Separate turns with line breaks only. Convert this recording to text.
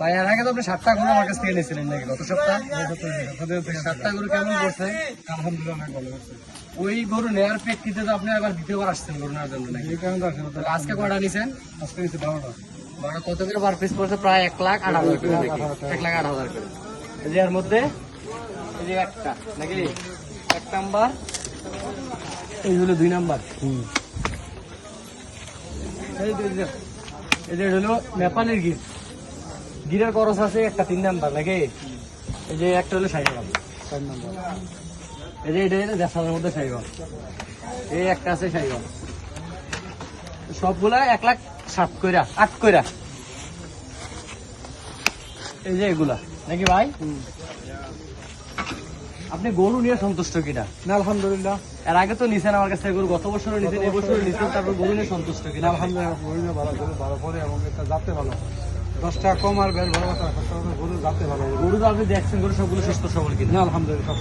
ভাই এর আগে তো আপনি সাতটা গরু আমার কাছ থেকে নিয়েছিলেন নাকি? গত সপ্তাহ? সাতটা গরু কেমন করছে
আলহামদুলিল্লাহ ভালো আছে
ওই গরু নেওয়ার প্রেক্ষিতে তো আপনি আবার দ্বিতীয়বার আসছেন গরু নেওয়ার জন্য নাকি?
এই কারণে আসলে
আজকে কয়টা নিছেন?
আজকে বারোটা।
বারোটা কত করে পার পিস পড়ছে? প্রায় এক লাখ আট হাজার করে এক লাখ আট হাজার করে। এই যে এর মধ্যে এই যে একটা নাকি? এক নাম্বার। এই হলো দুই নাম্বার। যে- এই যে- হলো নেপালের গির। গিরের খরচ আছে একটা তিন নাম্বার নাকি? এই যে একটা হলো ষাট টাকা
চার নম্বর।
এই যে এটা দেড় হাজারের মধ্যে সাইবার। এই একটা আছে সাইবার। সবগুলা এক লাখ সাত কইরা আট কইরা। এই যে এগুলা। নাকি ভাই? আপনি গরু নিয়ে সন্তুষ্ট কিনা?
না আলহামদুলিল্লাহ।
এর আগে তো নিছেন আমার কাছে গরু গত বছরও নিছেন এবছরও নিছেন তারপর গরু নিয়ে সন্তুষ্ট কিনা?
আলহামদুলিল্লাহ গরু নিয়ে ভালো গরু ভালো পরে এবং এটা যাতে ভালো। দশ টাকা কম আর বেশ ভালো কথা গরু দাঁতে ভালো
গরু আপনি দেখছেন গরু সবগুলো সুস্থ সবল কিনা?
আলহামদুলিল্লাহ